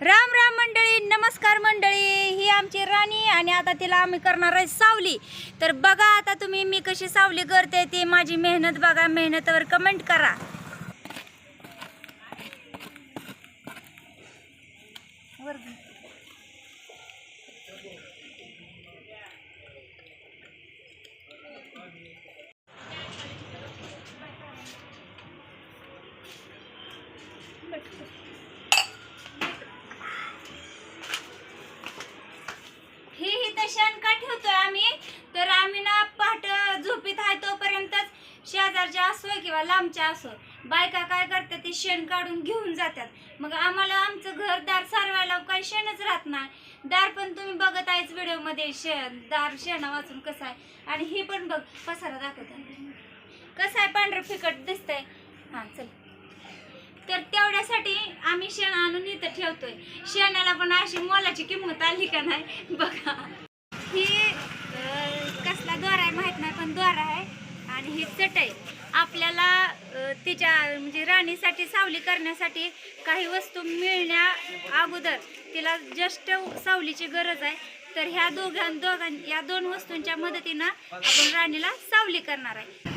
राम राम मंडळी नमस्कार मंडळी. ही आमची राणी आणि आता तिला आम्ही करणार आहे सावली. तर बघा आता तुम्ही मी कशी सावली करते ती. माझी मेहनत बघा मेहनतवर कमेंट करा ही ही तर शेण का ठेवतोय आम्ही तर आम्ही ना पहाट झोपीत आहे तोपर्यंतच शेजारच्या असो किंवा लांबच्या असो बायका काय करतात ते शेण काढून घेऊन जातात. मग आम्हाला आमचं घर दार सारवायला काही शेणच राहत नाही. दार पण तुम्ही बघत आहेच व्हिडिओमध्ये शेण दार शेणा वाचून कसं आहे. आणि हे पण बघ पसारा दाखवतात. कसं आहे पांढरं फिकट दिसतंय. हां चल. तर तेवढ्यासाठी आम्ही शेण आणून इथं ठेवतोय. शेणाला पण अशी मोलाची किंमत आली का नाही बघा. ही कसला द्वार आहे माहीत नाही पण द्वार आहे. आणि ही चटई आपल्याला तिच्या म्हणजे राणीसाठी सावली करण्यासाठी काही वस्तू मिळण्या अगोदर तिला जस्ट सावलीची गरज आहे. तर ह्या दोघां दोघां या दोन वस्तूंच्या मदतीनं आपण राणीला सावली करणार आहे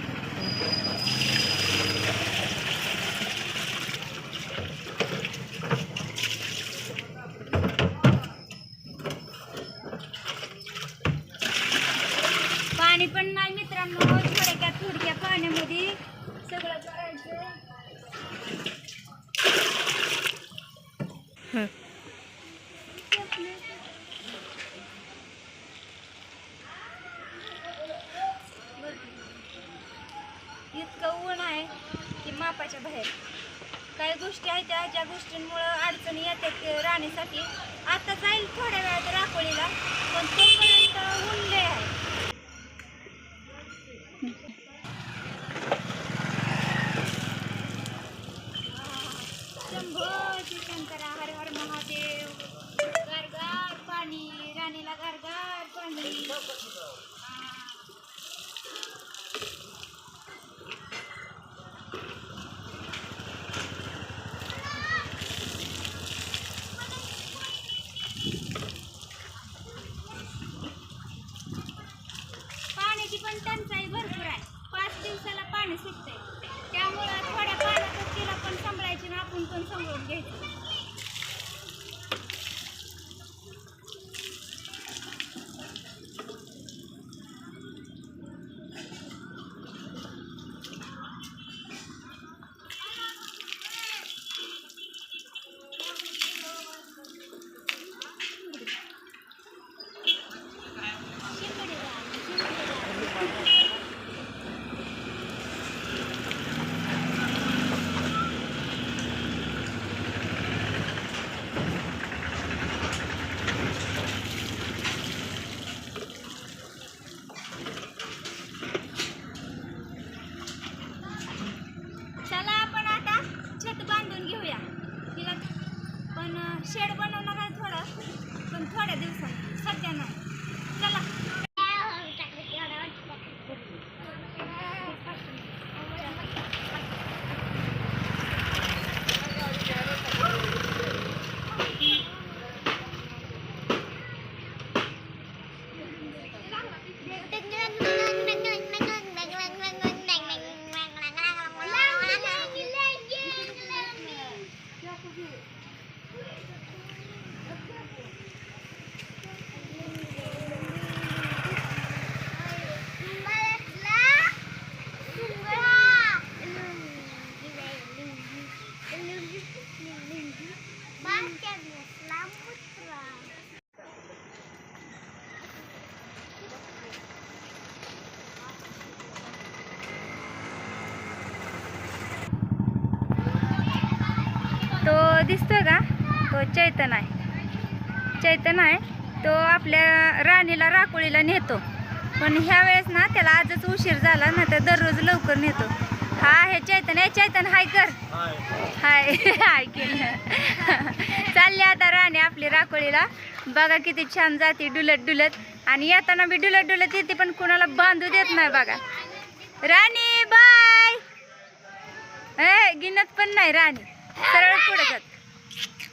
पाणी पण नाही मित्रांनो थोड्या थोडक्या पाण्यामध्ये सगळं करायचं इतकं ऊन आहे की मापाच्या बाहेर काही गोष्टी आहेत त्या ज्या गोष्टींमुळं अडचणी येतात राहण्यासाठी आता जाईल थोड्या वेळात राखोळीला पण तोपर्यंत ऊन आहे. शंभो शंकरा हर हर महादेव. गारगार पाणी राणीला गारगार पाणी. दिवसाला पाणी सुटतंय. त्यामुळं थोड्या पाण्यात तिला पण सांभाळायची ना आपण पण सांभाळून घ्यायचं चला आपण आता छत बांधून घेऊया तिला पण शेड बनवणार आहे थोडं पण थोड्या दिवसांनी सध्या नाही चला तो दिसतोय का तो चैतन आहे. चैतन आहे. तो आपल्या राणीला राकोळीला नेतो. पण ह्या वेळेस ना त्याला आजच उशीर झाला ना तर दररोज लवकर नेतो. हा हे चैतन हे चैतन हाय कर. हाय. हाय केलं चालली आता राणी आपली राकोळीला बघा किती छान जाते डुलत डुलत. आणि येताना बी डुलत डुलत येते पण कुणाला बांधू देत नाही बघा. राणी बाय! ए गिनत पण नाही राणी. सरळ पुढे जात.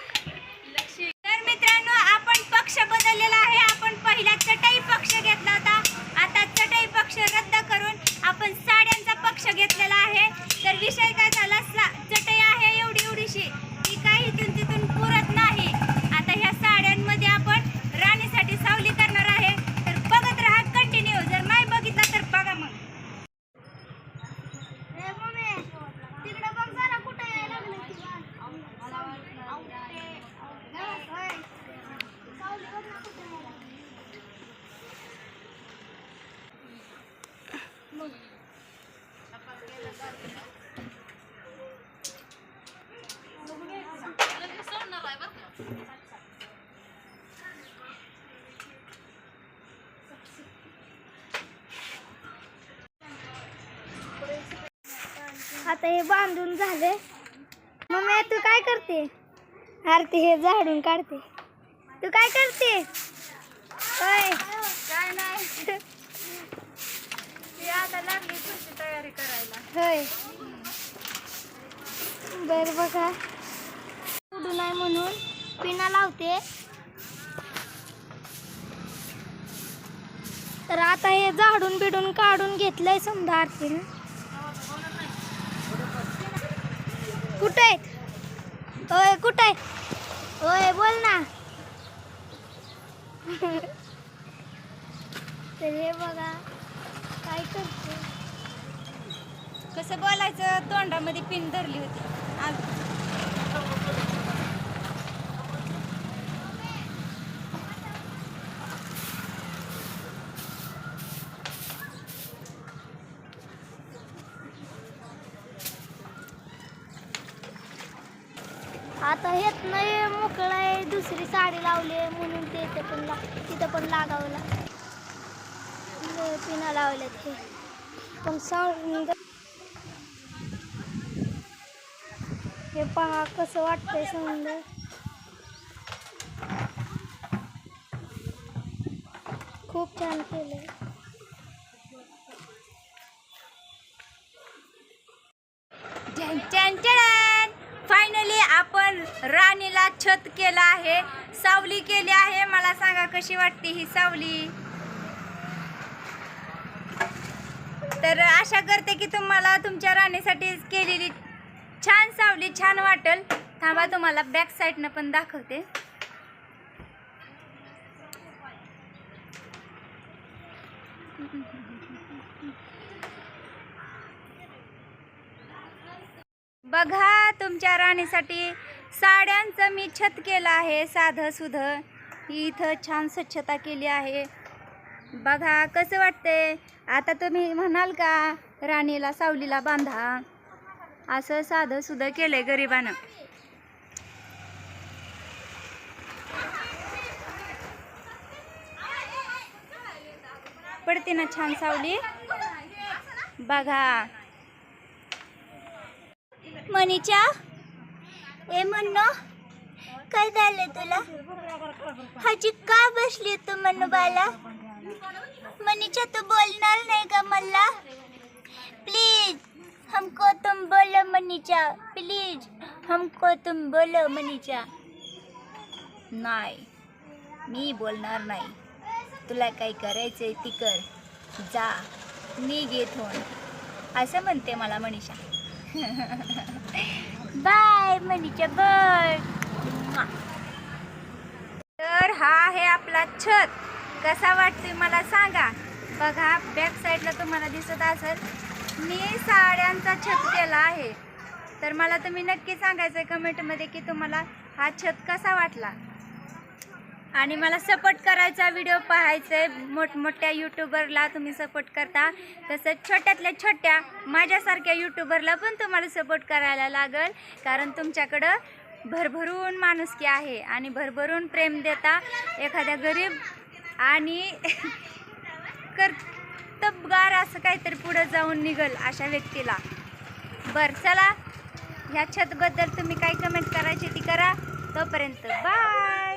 तर मित्रांनो आपण पक्ष बदललेला आहे. आपण पहिला चटाई पक्ष घेतला होता. आता चटाई पक्ष रद्द करून आपण साड्यांचा पक्ष घेतलेला आहे. तर विषय काय झाला सा- चटई आहे एवढी एवढीशी ती काही इथून तिथून पुरत नाही आता ह्या साड्यांमध्ये आपण राणीसाठी सावली करणार आहे तर बघत राहा कंटिन्यू जर नाही बघितला तर बघा मग तिकडे बघ जरा कुठे यायला आता हे बांधून झाले मम्मी तू काय करते? आरती हे झाडून काढते. तू काय करते? होय. काय नाही. ती आता लागली पुढची तयारी करायला. होय. बर बघा. उडू नाही म्हणून पिना लावते. तर आता हे झाडून बिडून काढून घेतलंय समजा आरतीनं. कुठे आहेत? होय कुठे आहेत? होय बोल ना. तर हे बघा काय करते कसं बोलायचं? तोंडामध्ये पिन धरली होती. आज आता हेच नाही मोकळं आहे. दुसरी साडी लावली आहे म्हणून ते इथं पण ला तिथं पण लागावं लागतं. लय पिना लावल्यात हे. पण सांग हे पहा कसं वाटतंय साऊंड खूप छान केलं आहे. सावली केली आहे. मला सांगा कशी वाटते ही सावली? तर आशा करते की तुम्हाला तुमच्या राणीसाठी केलेली छान सावली छान वाटेल. थांबा तुम्हाला बॅक साईडनं पण दाखवते. बघा तुमच्या राणीसाठी साड्यांचं मी छत केलं आहे साधं सुधं. इथं छान स्वच्छता केली आहे. बघा कसं वाटते आता तुम्ही म्हणाल का राणीला सावलीला बांधा. असं साधं सुधं केलंय गरिबानं. पडते ना छान सावली? बघा. मनीच्या ए म्हणणं काय झालं तुला? हाजी का बसली तू म्हणू बाला? मनीच्या तू बोलणार नाही का मला? प्लीज हमको तुम बोलो मनीषा प्लीज हमको तुम बोलो मनीषा। नाही मी बोलणार नाही. तुला काय करायचंय ती कर. जा मी घेत होण असं म्हणते मला मनीषा. बाय मनीच्या बर तर हा आहे आपला छत. कसा वाटतोय मला सांगा. बघा बॅक साईडला तुम्हाला दिसत असेल. मी साड्यांचा छत केला आहे. तर मला तुम्ही नक्की सांगायचं कमेंटमध्ये की तुम्हाला हा छत कसा वाटला? आणि मला सपोर्ट करायचा व्हिडिओ पाहायचा आहे मोठमोठ्या यूट्यूबरला तुम्ही सपोर्ट करता. तसंच छोट्यातल्या छोट्या माझ्यासारख्या यूट्यूबरला पण तुम्हाला सपोर्ट करायला लागल. कारण तुमच्याकडं भरभरून माणुसकी आहे आणि भरभरून प्रेम देता एखाद्या गरीब आणि कर्तबगार असं काहीतरी पुढं जाऊन निघल अशा व्यक्तीला. बरं चला. ह्या छतबद्दल तुम्ही काय कमेंट करायची ती करा. तोपर्यंत बाय